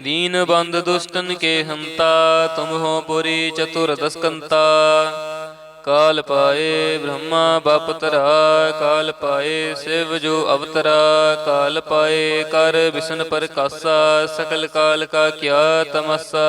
ਦੀਨ ਬੰਦ ਦੁਸ਼ਟਨ ਕੇ ਹੰਤਾ, ਤੁਮ ਹੋ ਪੁਰੀ ਚਤੁਰ ਕਾਲ ਪਾਏ ਬ੍ਰਹਮਾ ਬਪਤਰਾ ਕਾਲ ਪਾਏ ਸਿਵ ਜੋ ਅਵਤਰਾ। ਕਾਲ ਪਾਏ ਕਰ ਵਿਸ਼ਨ ਪ੍ਰਕਾਸਾ, ਸਕਲ ਕਾਲ ਕਾ ਕਿਆ ਤਮਸਾ।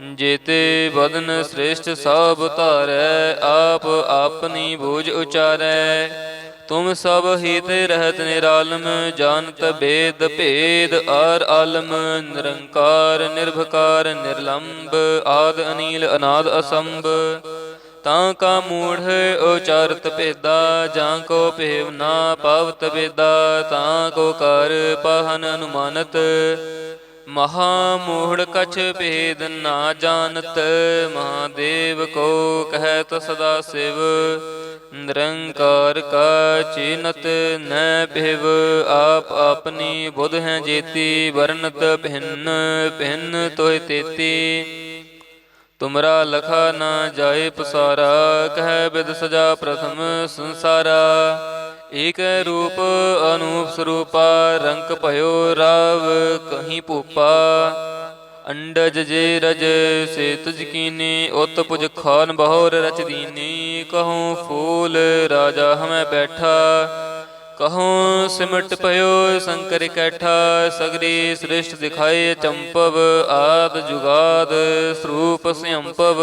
ਜੇਤੇ ਬਦਨ ਸ੍ਰੇਸ਼ਟ ਸਭ ਧਾਰੈ, ਆਪ ਆਪਨੀ ਬੂਝ ਉਚਾਰੈ। ਤੁਮ ਸਭ ਹਿਤ ਰਹਿਤ ਨਿਰਾਲਮ, ਜਾਣਤ ਭੇਦ ਭੇਦ ਆਰ ਆਲਮ, ਨਿਰੰਕਾਰ ਨਿਰਭਕਾਰ ਨਿਰਲੰਭ ਆਦ ਅਨੀਲ ਅਨਾਦ ਅਸੰਭ। ਤਾਂ ਕਾ ਮੂੜ ਉਚਾਰਤ ਭੇਦਾ, ਜਾਂ ਕੋ ਭੇਵ ਨਾ ਪਵਤ ਭੇਦਾ, ਤਾਂ ਕੋ ਕਰ ਪਹਨ ਅਨੁਮਾਨਤ। ਮਹਾ ਮੋਹੜ ਕਛ ਭੇਦ ਨਾ ਜਾਣਤ, ਮਹਾਦੇਵ ਕੋ ਕਹਿਤ ਸਦਾ ਸਿਵ। ਨਿਰੰਕਾਰ ਕਾ ਚਿਨਤ ਨੈ ਭਿਵ, ਆਪ ਆਪਨੀ ਬੁਧ ਹੈ ਜੇਤੀ ਵਰਨਤ ਭਿੰਨ ਭਿੰਨ ਤੋਇ ਤੇਤੀ। ਤੁਮਰਾ ਲਖਾ ਨਾ ਜਾਏ ਪਸਾਰਾ, ਕਹਿ ਬਿਦ ਸਜਾ ਪ੍ਰਥਮ ਸੰਸਾਰਾ। ਏਕ ਰੂਪ ਅਨੂਪ ਸਰੂਪਾ, ਰੰਗ ਭਇਓ ਰਾਵ ਕਹੀਂ ਭੂਪਾ। ਅੰਡਜ ਜੇ ਰਜ ਸੇ ਤੁਜ ਕੀਨੀ, ਉਤ ਪੁਜ ਖਾਨ ਬਹੁਰ ਰਚ ਦੀਨੀ। ਕਹੂੰ ਫੂਲ ਰਾਜਾ ਹਮੈ ਬੈਠਾ। ਕਹੂੰ ਸਿਮਟ ਪਇਓ ਸੰਕਰ ਕੈਠਾ। ਸਗਰੀ ਸ੍ਰਿਸ਼ਟ ਦਿਖਾਏ ਚੰਪਵ, ਆਦ ਜੁਗਾਦ ਸਰੂਪ ਸਿਅੰਪਵ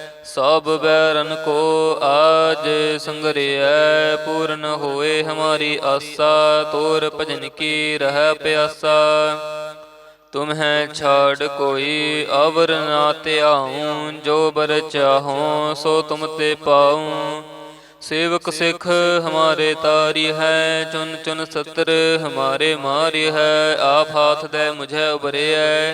ਸਭ ਬੈਰਨ ਕੋ ਆਜ ਸੰਗਰਿਐ, ਪੂਰਨ ਹੋਏ ਹਮਾਰੀ ਆਸਾ, ਤੋਰ ਭਜਨ ਕੀ ਰਹਿ ਪਿਆਸਾ। ਤੁਮ ਛਾੜ ਕੋਈ ਅਵਰ ਨਾ ਧਿਆਉ, ਜੋ ਬਰ ਚਾਹੋ ਸੋ ਤੁਮ ਤੇ ਪਾਉ। ਸੇਵਕ ਸਿੱਖ ਹਮਾਰੇ ਤਾਰੀ ਹੈ, ਚੁਨ ਚੁਨ ਸਤਰ ਹਮਾਰੇ ਮਾਰੀ ਹੈ, ਆਪ ਹਾਥ ਦੇ ਮੁਝੇ ਉਬਰਿਐ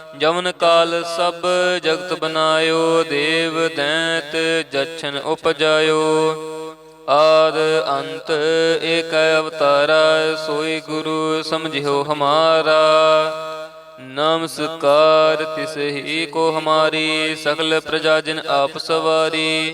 ਜਵਨ ਕਾਲ ਸਭ ਜਗਤ ਬਨਾਇਓ, ਦੇਵ ਦੈਂਤ ਜਛਨ ਉਪਜਾਇਓ। ਆਦ ਅੰਤ ਏਕ ਅਵਤਾਰਾ, ਸੋਈ ਗੁਰੂ ਸਮਝਿਓ ਹਮਾਰਾ। ਨਮਸਕਾਰ ਤਿਸ ਹੀ ਕੋ ਹਮਾਰੀ ਸਕਲ ਪ੍ਰਜਾ ਜਿਨ ਆਪ ਸਵਾਰੀ।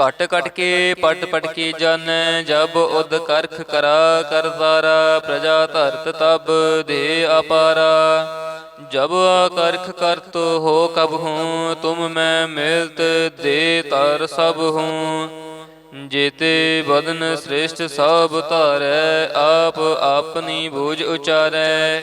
ਘਟ ਘਟ ਕੇ, ਪਟ ਪਟ ਕੇ ਜਾਣੈ ਜਬ ਉਦ ਕਰਖ ਕਰਾ ਕਰਤਾਰਾ ਪ੍ਰਜਾ ਧਰਤ ਤਬ ਦੇ ਅਪਾਰਾ। ਜਬ ਆਕਰਖ ਕਰਤ ਹੋ ਕਬ ਹੂੰ, ਤੁਮ ਮੈਂ ਮਿਲਤ ਦੇ ਤਰ ਸਭ ਹੂੰ। ਜੇਤੇ ਬਦਨ ਸ੍ਰੇਸ਼ਟ ਸਭ ਧਾਰੈ, ਆਪ ਆਪਨੀ ਬੂਝ ਉਚਾਰੈ।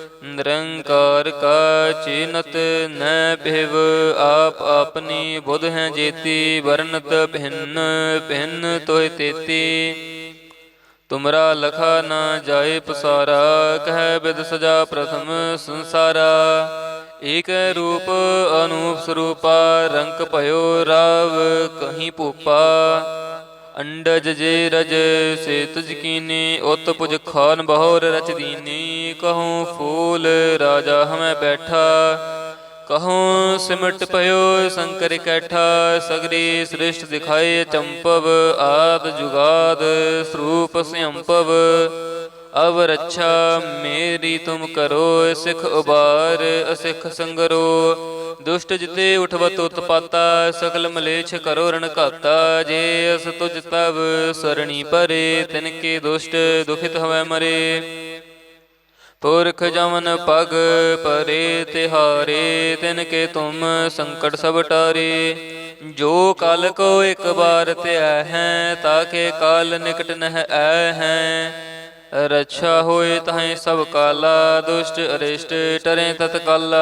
ਨਿਰੰਕਾਰ ਕਾ ਚਿਨਤ ਨੈ ਭਿਵ ਆਪ ਆਪਨੀ ਬੁਧ ਹੈ ਜੇਤੀ ਵਰਨਤ ਭਿੰਨ ਭਿੰਨ ਤੋਇ ਤੇਤੀ। ਤੁਮਰਾ ਲਖਾ ਨਾ ਜਾਏ ਪਸਾਰਾ, ਕਹਿ ਬਿਦ ਸਜਾ ਪ੍ਰਥਮ ਸੰਸਾਰਾ। ਏਕ ਰੂਪ ਅਨੂਪ ਸਰੂਪਾ, ਰੰਗ ਭਇਓ ਰਾਵ ਕਹੀਂ ਭੂਪਾ। ਅੰਡਜ ਜੇ ਰਜ, ਸੇ ਤੁਜ ਕੀਨੀ, ਉਤ ਪੁਜ ਖਾਨ ਬਹੁਰ ਰਚ ਦੀਨੀ। ਕਹੂੰ ਫੂਲ ਰਾਜਾ ਹਮੈ ਬੈਠਾ, ਕਹੂੰ ਸਿਮਟ ਪਇਓ ਸੰਕਰ ਕੈਠਾ। ਸਗਰੀ ਸ੍ਰਿਸ਼ਟ ਦਿਖਾਏ ਚੰਪਵ, ਆਦ ਜੁਗਾਦ ਸਰੂਪ ਸਿਅੰਪਵ ਅਵ ਰੱਛਾ, ਮੇਰੀ ਤੁਮ ਕਰੋ, ਸਿਖ ਉਬਾਰ, ਅਸਿਖ ਸੰਗਰੋ। ਦੁਸ਼ਟ ਜਿਤੇ ਉਠਵਤ ਉਤਪਾਤਾ, ਸਕਲ ਮਲੇਛ ਕਰੋ ਰਣ ਘਾਤਾ, ਜੇ ਅਸ ਤੁਜ ਤਵ ਸਰਣੀ ਪਰੇ, ਤਿਨ ਕੇ ਦੁਸ਼ਟ ਦੁਖਿਤ ਹਵੈ ਮਰੇ। ਪੁਰਖ ਜਮਨ ਪਗ ਪਰੇ, ਤਿਹਾਰੇ, ਤਿਨ ਕੇ ਤੁਮ ਸੰਕਟ ਸਭ ਟਾਰੇ। ਜੋ ਕਲ ਕੋ ਇੱਕ ਬਾਰ ਧਿਆ ਹੈ ਤਾਕੇ ਕਾਲ ਨਿਕਟ ਨਹਿ ਐ ਹੈ। ਰੱਛਾ ਹੋਏ ਤਹੀਂ ਸਭ ਕਾਲਾ, ਦੁਸ਼ਟ ਅਰਿਸ਼ਟ ਟਰੇ ਤਤਕਾਲਾ।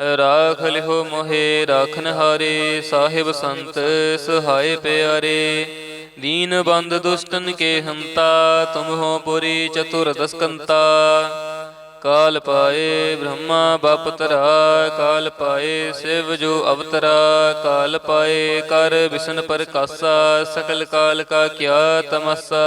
ਰਾਖ ਲਿਹੋ ਮੋਹੇ, ਰਾਖਨ ਹਾਰੇ, ਸਾਹਿਬ ਸੰਤ ਸਹਾਇ ਪਿਆਰੇ। ਦੀਨ ਬੰਦ ਦੁਸ਼ਟਨ ਕੇ ਹੰਤਾ, ਤੁਮ ਹੋ ਪੁਰੀ ਚਤੁਰ ਦਸਕੰਤਾ। ਕਾਲ ਪਾਏ ਬ੍ਰਹਮਾ ਬਪਤਰਾ ਕਾਲ ਪਾਏ ਸਿਵ ਜੋ ਅਵਤਰਾ। ਕਾਲ ਪਾਏ ਕਰ ਵਿਸ਼ਨ ਪ੍ਰਕਾਸਾ, ਸਕਲ ਕਾਲ ਕਾ ਕਿਆ ਤਮਸਾ।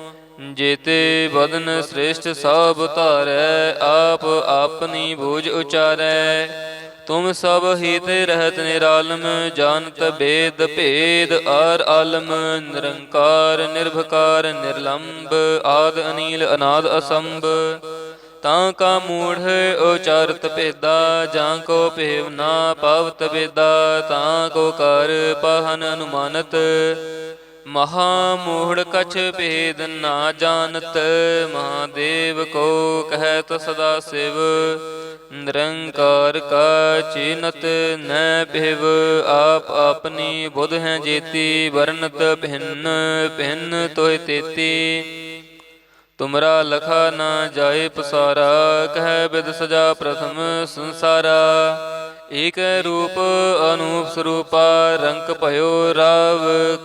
ਜੇਤੇ ਬਦਨ ਸ੍ਰੇਸ਼ਟ ਸਭ ਧਾਰੈ, ਆਪ ਆਪਨੀ ਬੂਝ ਉਚਾਰੈ। ਤੁਮ ਸਭ ਹੀ ਰਹਿਤ ਨਿਰਾਲਮ, ਜਾਣਤ ਭੇਦ ਭੇਦ ਆਰ ਆਲਮ, ਨਿਰੰਕਾਰ ਨਿਰਭਕਾਰ ਨਿਰਲੰਭ ਆਦ ਅਨੀਲ ਅਨਾਦ ਅਸੰਭ। ਤਾਂ ਕਾ ਮੂੜ ਉਚਾਰਤ ਭੇਦਾ, ਜਾਂ ਕੋ ਭੇਵ ਨਾ ਪਵਤ ਭੇਦਾ, ਤਾਂ ਕੋ ਕਰ ਪਹਨ ਅਨੁਮਾਨਤ। ਮਹਾ ਮੋਹੜ ਕਛ ਭੇਦ ਨਾ ਜਾਣਤ, ਮਹਾਦੇਵ ਕੋ ਕਹਿਤ ਸਦਾ ਸਿਵ। ਨਿਰੰਕਾਰ ਕਾ ਚਿਨਤ ਨੈ ਭਿਵ, ਆਪ ਆਪਨੀ ਬੁਧ ਹੈ ਜੇਤੀ ਵਰਨਤ ਭਿੰਨ ਭਿੰਨ ਤੋਇ ਤੇਤੀ। ਤੁਮਰਾ ਲਖਾ ਨਾ ਜਾਏ ਪਸਾਰਾ, ਕਹਿ ਬਿਦ ਸਜਾ ਪ੍ਰਥਮ ਸੰਸਾਰਾ। ਏਕ ਰੂਪ ਅਨੂਪ ਸਰੂਪਾ, ਰੰਕ ਭਇਓ ਰਾਵ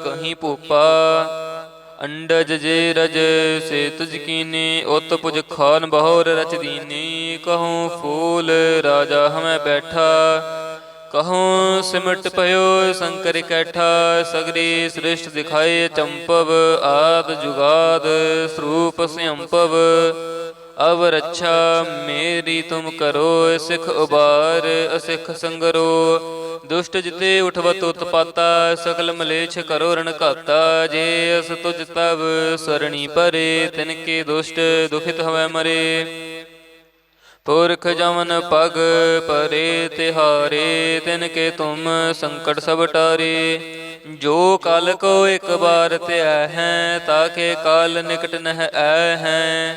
ਕਹੀਂ ਭੂਪਾ। ਅੰਡਜ ਜੇ ਰਜ ਸੇ ਤੁਜ ਕੀਨੀ, ਉਤ ਪੁਜ ਖਾਨ ਬਹੁਰ ਰਚ ਦੀਨੀ। ਕਹੂੰ ਫੂਲ ਰਾਜਾ ਹਮੈ ਬੈਠਾ। ਕਹੂੰ ਸਿਮਟ ਪਇਓ ਸ਼ੰਕਰ ਕੈਠਾ। ਸਗਰੀ ਸ੍ਰਿਸ਼ਟ ਦਿਖਾਏ ਚੰਪਵ, ਆਦ ਜੁਗਾਦ ਸਰੂਪ ਸਿਅੰਪਵ। ਅਵ ਰੱਛਾ ਮੇਰੀ ਤੁਮ ਕਰੋ ਸਿਖ ਉਬਾਰ ਅਸਿਖ ਸੰਗਰੋ। ਦੁਸ਼ਟ ਜਿਤੇ ਉਠਵਤ ਉਤਪਾਤਾ, ਸਕਲ ਮਲੇਛ ਕਰੋ ਰਣ ਘਾਤਾ। ਜੇ ਅਸ ਤੁਜ ਤਵ ਸਰਣੀ ਪਰੇ, ਤਿਨ ਕੇ ਦੁਸ਼ਟ ਦੁਖਿਤ ਹਵੈ ਮਰੇ। ਪੁਰਖ ਜਮਨ ਪਗ ਪਰੇ, ਤਿਹਾਰੇ, ਤਿਨ ਕੇ ਤੁਮ ਸੰਕਟ ਸਭ ਟਾਰੇ। ਜੋ ਕਲ ਕੋ ਇੱਕ ਬਾਰ ਧਿਆ ਹੈ ਤਾਕੇ ਕਾਲ ਨਿਕਟ ਨਹਿ ਐ ਹੈ।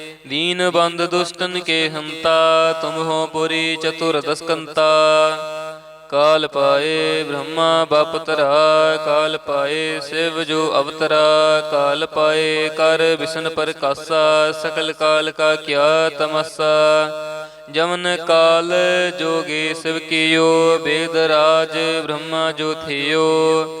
ਦੀਨ ਬੰਦ ਦੁਸ਼ਟਨ ਕੇ ਹੰਤਾ ਤੁਮ ਹੋ ਪੁਰੀ ਚਤੁਰ ਦਸਕੰਤਾ ਕਾਲ ਪਾਏ ਬ੍ਰਹਮਾ ਬਪਤਰਾ ਕਾਲ ਪਾਏ ਸਿਵ ਜੋ ਅਵਤਰਾ। ਕਾਲ ਪਾਏ ਕਰ ਵਿਸ਼ਨ ਪ੍ਰਕਾਸਾ, ਸਕਲ ਕਾਲ ਕਾ ਕਿਆ ਤਮਸਾ। ਜਮਨ ਕਾਲ ਜੋਗੇ ਸਿਵ ਕੀਓ, ਬੇਦ ਰਾਜ ਬ੍ਰਹਮਾ ਜੋ ਥਿਓ।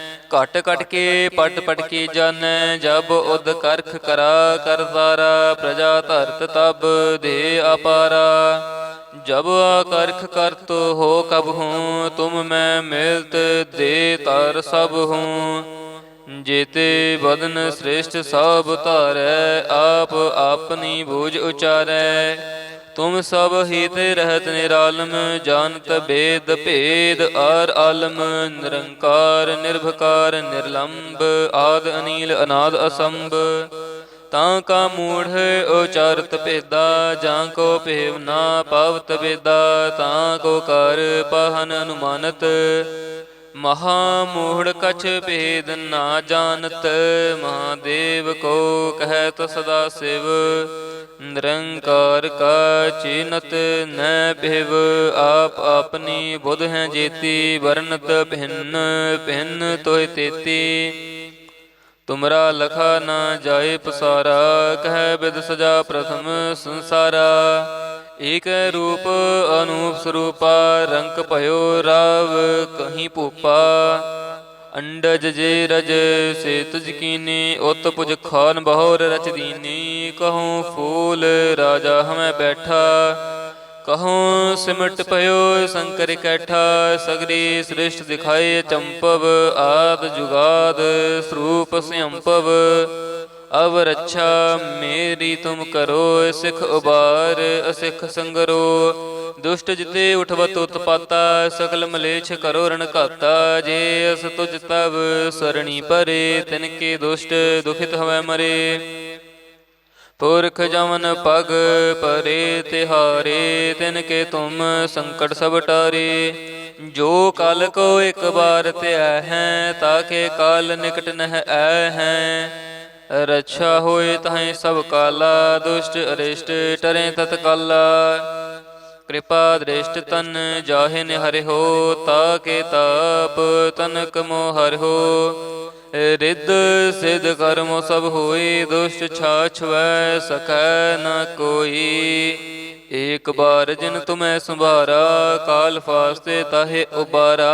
ਘਟ ਘਟ ਕੇ ਪਟ ਪਟ ਕੇ ਜਾਣੈ ਜਬ ਉਦ ਕਰਖ ਕਰਾ ਕਰਤਾਰਾ ਪ੍ਰਜਾ ਧਰਤ ਤਬ ਦੇ ਅਪਾਰਾ। ਜਬ ਆਕਰਖ ਕਰਤ ਹੋ ਕਬ ਹੂੰ ਤੁਮ ਮੈਂ ਮਿਲਤ ਦੇ ਤਰ ਸਭ ਹੂੰ। ਜੇਤੇ ਬਦਨ ਸ੍ਰੇਸ਼ਟ ਸਭ ਧਾਰੈ ਆਪ ਆਪਨੀ ਬੂਝ ਉਚਾਰੈ। ਤੁਮ ਸਭ ਹੀ ਰਹਿਤ ਨਿਰਾਲਮ, ਜਾਣਤ ਭੇਦ ਭੇਦ, ਆਰ ਆਲਮ, ਨਿਰੰਕਾਰ, ਨਿਰਭਕਾਰ ਨਿਰਲੰਭ ਆਦ ਅਨੀਲ, ਅਨਾਦ ਅਸੰਭ। ਤਾਂ ਕਾ ਮੂੜ ਉਚਾਰਤ ਭੇਦਾ, ਜਾਂ ਕੋ ਭੇਵ ਨਾ ਪਵਤ ਵੇਦਾ ਤਾਂ ਕੋ ਕਰ ਪਹਨ ਅਨੁਮਾਨਤ। ਮਹਾ ਮੂੜ ਕਛ ਭੇਦ ਨਾ ਜਾਣਤ, ਮਹਾਦੇਵ ਕੋ ਕਹਿਤ ਸਦਾ ਸਿਵ। ਨਿਰੰਕਾਰ ਕਾ ਚਿਨਤ ਨੈ ਭਿਵ ਆਪ ਆਪਨੀ ਬੁਧ ਹੈ ਜੇਤੀ ਵਰਨਤ ਭਿੰਨ ਭਿੰਨ ਤੋਇ ਤੇਤੀ। ਤੁਮਰਾ ਲਖਾ ਨਾ ਜਾਏ ਪਸਾਰਾ, ਕਹਿ ਬਿਦ ਸਜਾ ਪ੍ਰਥਮ ਸੰਸਾਰਾ। ਏਕ ਰੂਪ ਅਨੂਪ ਸਰੂਪਾ ਰੰਕ ਭਇਓ ਰਾਵ ਕਹੀਂ ਭੂਪਾ। ਅੰਡਜ ਜੇ ਰਜ, ਸੇ ਤੁਜ ਕੀਨੀ, ਉਤ ਪੁਜ ਖਾਨ ਬਹੋਰ ਰਚ ਦੀਨੀ। ਕਹੂੰ ਫੂਲ ਰਾਜਾ ਹਮੈ ਬੈਠਾ, ਕਹੂੰ ਸਿਮਟ ਪਇਓ ਸ਼ੰਕਰ ਕੈਠਾ। ਸਗਰੀ ਸ੍ਰਿਸ਼ਟ ਦਿਖਾਏ ਚੰਪਵ ਆਦ ਜੁਗਾਦ ਸਰੂਪ ਸਿਅੰਪਵ ਅਵ ਰੱਛਾ ਮੇਰੀ ਤੁਮ ਕਰੋ ਸਿਖ ਉਬਾਰ ਅਸਿਖ ਸੰਗਰੋ। ਦੁਸ਼ਟ ਜਿਤੇ ਉਠਵਤ ਉਤਪਾਤਾ ਸਕਲ ਮਲੇਛ ਕਰੋ ਰਣ ਘਾਤਾ। ਜੇ ਅਸ ਤੁਜ ਤਵ ਸਰਣੀ ਪਰੇ, ਤਿਨ ਕੇ ਦੁਸ਼ਟ ਦੁਖਿਤ ਹਵੈ ਮਰੇ। ਪੁਰਖ ਜਮਨ ਪਗ ਪਰੇ, ਤਿਹਾਰੇ, ਤਿਨ ਕੇ ਤੁਮ ਸੰਕਟ ਸਭ ਟਾਰੇ। ਜੋ ਕਲ ਕੋ ਇੱਕ ਵਾਰ ਧਿਆ ਹੈ ਤਾਕੇ ਕਾਲ ਨਿਕਟ ਨਹਿ ਐ ਹੈ। ਰੱਛਾ ਹੋਏ ਤਹੀਂ ਸਭ ਕਾਲਾ, ਦੁਸ਼ਟ ਅਰਿਸ਼ਟ ਟਰੇ ਤਤ ਕਿਰਪਾ ਦ੍ਰਿਸ਼ਟ ਤਨ ਜਾਹੇ ਨਿ ਹੋ, ਤਾ ਕੇ ਤਾਪ ਤਨਕ ਮੋ ਹੋ। ਰਿੱਧ ਸਿਧ ਕਰਮ ਸਭ ਹੋਈ ਦੁਸ਼ਟ ਛਾਛਵੈ ਸਕੈ ਨ ਕੋਈ। ਏਕ ਬਾਰ ਜਿਨ ਤੁਮੈ ਸੰਭਾਰਾ, ਕਾਲ ਫਾਸਤੇ ਤਾਹੇ ਉਬਾਰਾ।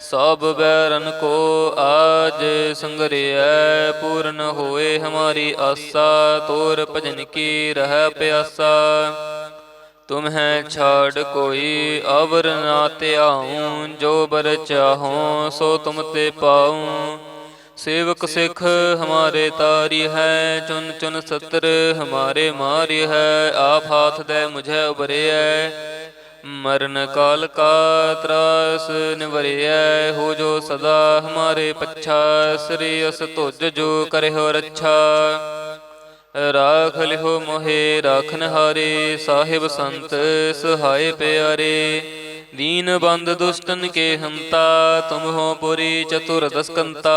ਸਭ ਬੈਰਨ ਕੋ ਆਜ ਸੰਗਰਿਐ, ਪੂਰਨ ਹੋਏ ਹਮਾਰੀ ਆਸਾ, ਤੋਰ ਭਜਨ ਕੀ ਰਹਿ ਪਿਆਸਾ। ਤੁਮ ਛਾੜ ਕੋਈ ਅਵਰ ਨਾ ਧਿਆਉ, ਜੋ ਬਰ ਚਾਹੋ ਸੋ ਤੁਮ ਤੇ ਪਾਉ। ਸੇਵਕ ਸਿੱਖ ਹਮਾਰੇ ਤਾਰੀ ਹੈ, ਚੁਨ ਚੁਨ ਸਤਰ ਹਮਾਰੇ ਮਾਰੀ ਹੈ, ਆਪ ਹਾਥ ਦੇ ਮੁਝੇ ਉਬਰਿਐ ਮਰਨ ਕਾਲ ਕਾ ਤਰਾਸ, ਨਿਵਰਿਐ ਹੋ ਜੋ ਸਦਾ, ਹਮਾਰੇ ਪੱਛਾ, ਸ੍ਰੀ ਅਸ ਤੁਜ ਜੋ ਕਰਿਓ ਰੱਛਾ। ਰਾਖ ਲਿਓ ਮੋਹੇ ਰਾਖਨ ਹਾਰੇ ਸਾਹਿਬ ਸੰਤ ਸਹਾਇ ਪਿਆਰੇ। ਦੀਨ ਬੰਦ ਦੁਸ਼ਟਨ ਕੇ ਹੰਤਾ, ਤੁਮ ਹੋ ਪੁਰੀ ਚਤੁਰ ਦਸਕੰਤਾ।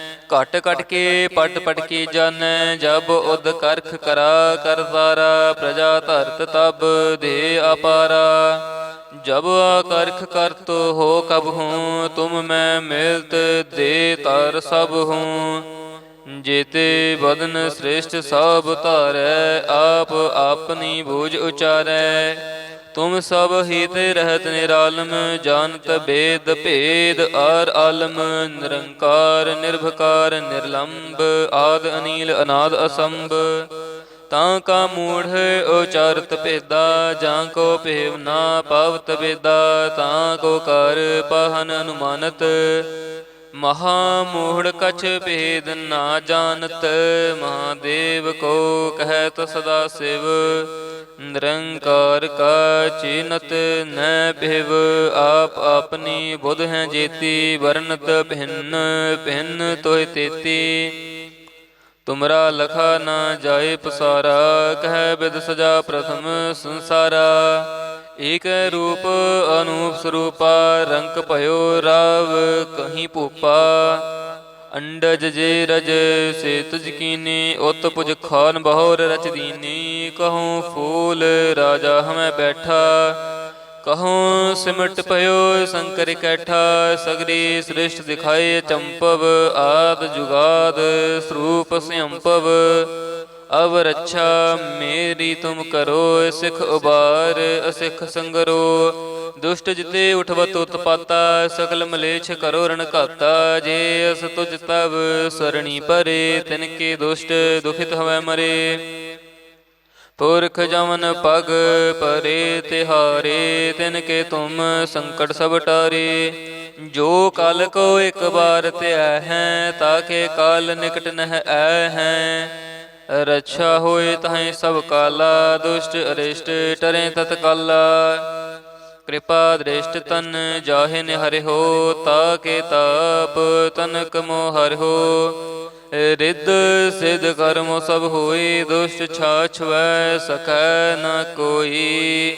ਘਟ ਘਟ ਕੇ ਪਟ ਪਟ ਕੀ ਜਾਣੈ ਜਬ ਉਦ ਕਰਖ ਕਰਾ ਕਰਤਾਰਾ ਪ੍ਰਜਾ ਧਰਤ ਤਬ ਦੇ ਅਪਾਰਾ। ਜਬ ਆਕਰਖ ਕਰਤ ਹੋ ਕਬ ਹੂੰ ਤੁਮ ਮੈਂ ਮਿਲਤ ਦੇ ਤਰ ਸਭ ਹੂੰ। ਜੇਤੇ ਬਦਨ ਸ੍ਰੇਸ਼ਟ ਸਭ ਧਾਰੈ ਆਪ ਆਪਨੀ ਬੂਝ ਉਚਾਰੈ। ਤੁਮ ਸਭ ਹੀ ਰਹਿਤ ਨਿਰਾਲਮ, ਜਾਣਤ ਭੇਦ ਭੇਦ, ਆਰ ਆਲਮ, ਨਿਰੰਕਾਰ, ਨਿਰਭਕਾਰ ਨਿਰਲੰਭ ਆਦ ਅਨੀਲ, ਅਨਾਦ ਅਸੰਭ। ਤਾਂ ਕਾ ਮੂੜ ਉਚਾਰਤ ਭੇਦਾ, ਜਾਂ ਕੋ ਭੇਵ ਨਾ ਪਵਤ ਵੇਦਾ, ਤਾਂ ਕੋ ਕਰ ਪਹਨ ਅਨੁਮਾਨਤ। ਮਹਾ ਮੂੜ ਕਛ ਭੇਦ ਨਾ ਜਾਣਤ, ਮਹਾਦੇਵ ਕੋ ਕਹਿਤ ਸਦਾ ਸਿਵ। ਨਿਰੰਕਾਰ ਕਾ ਚਿਨਤ ਨੈ ਭਿਵ ਆਪ ਆਪਨੀ ਬੁਧ ਹੈ ਜੇਤੀ ਵਰਨਤ ਭਿੰਨ ਭਿੰਨ ਤੋਇ ਤੇਤੀ। ਤੁਮਰਾ ਲਖਾ ਨਾ ਜਾਏ ਪਸਾਰਾ, ਕਹਿ ਬਿਦ ਸਜਾ ਪ੍ਰਥਮ ਸੰਸਾਰਾ। ਏਕ ਰੂਪ ਅਨੂਪ ਸਰੂਪਾ, ਰੰਗ ਭਇਓ ਰਾਵ ਕਹੀਂ ਭੂਪਾ। ਅੰਡਜ ਜੇ ਰਜ, ਸੇ ਤੁਜ ਕੀਨੀ, ਉਤ ਪੁਜ ਖਾਨ ਬਹੁਰ ਰਚ ਦੀਨੀ। ਕਹੂੰ ਫੂਲ ਰਾਜਾ ਹਮੈ ਬੈਠਾ, ਕਹੂੰ ਸਿਮਟ ਪਇਓ ਸ਼ੰਕਰ ਕੈਠਾ। ਸਗਰੀ ਸ੍ਰਿਸ਼ਟ ਦਿਖਾਏ ਚੰਪਵ ਆਦ ਜੁਗਾਦ ਸਰੂਪ ਸਿਅੰਪਵ ਅਵ ਰੱਛਾ ਮੇਰੀ ਤੁਮ ਕਰੋ, ਸਿਖ ਉਬਾਰ ਅਸਿਖ ਸੰਗਰੋ। ਦੁਸ਼ਟ ਜਿਤੇ ਉਠਵਤ ਉਤਪਾਤਾ ਸਕਲ ਮਲੇਛ ਕਰੋ ਰਣ ਘਾਤਾ, ਜੇ ਅਸ ਤੁਜ ਤਵ ਸਰਣੀ ਪਰੇ, ਤਿਨ ਕੇ ਦੁਸ਼ਟ ਦੁਖਿਤ ਹਵੈ ਮਰੇ। ਪੁਰਖ ਜਮਨ ਪਗ ਪਰੇ, ਤਿਹਾਰੇ, ਤਿਨ ਕੇ ਤੁਮ ਸੰਕਟ ਸਭ ਟਾਰੇ। ਜੋ ਕਲ ਕੋ ਇੱਕ ਬਾਰ ਧਿਆ ਹੈ ਤਾਕੇ ਕਾਲ ਨਿਕਟ ਨਹਿ ਐ ਹੈ। ਰੱਛਾ ਹੋਏ ਤਹੀਂ ਸਭ ਕਾਲਾ, ਦੁਸ਼ਟ ਅਰਿਸ਼ਟ ਟਰੇ ਤਤਕਾਲਾ। ਕਿਰਪਾ ਦ੍ਰਿਸ਼ਟ ਤਨ ਜਾਹੇ ਨਿਹਰਿ ਹੋ ਤਾਕੇ ਤਾਪ ਤਨਕ ਮੋਹ ਹਰਿ ਹੋ। ਰਿੱਧ ਸਿਧ ਕਰਮ ਸਭ ਹੋਈ, ਦੁਸ਼ਟ ਛਾਛ ਸਕੈ ਨ ਕੋਈ।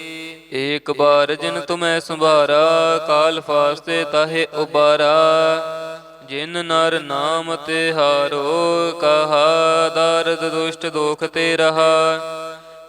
ਏਕ ਬਾਰ ਜਿਨ ਤੁਮੈ ਸੰਭਾਰਾ, ਕਾਲ ਫਾਸਤੇ ਤਾਹੇ ਉਬਾਰਾ। ਜਿਨ ਨਰ ਨਾਮ ਤੇ ਹਾਰੋ ਕਹਾ ਦਰਦ ਦੁਸ਼ਟ ਦੋਖ ਤੇ ਰਹਾ।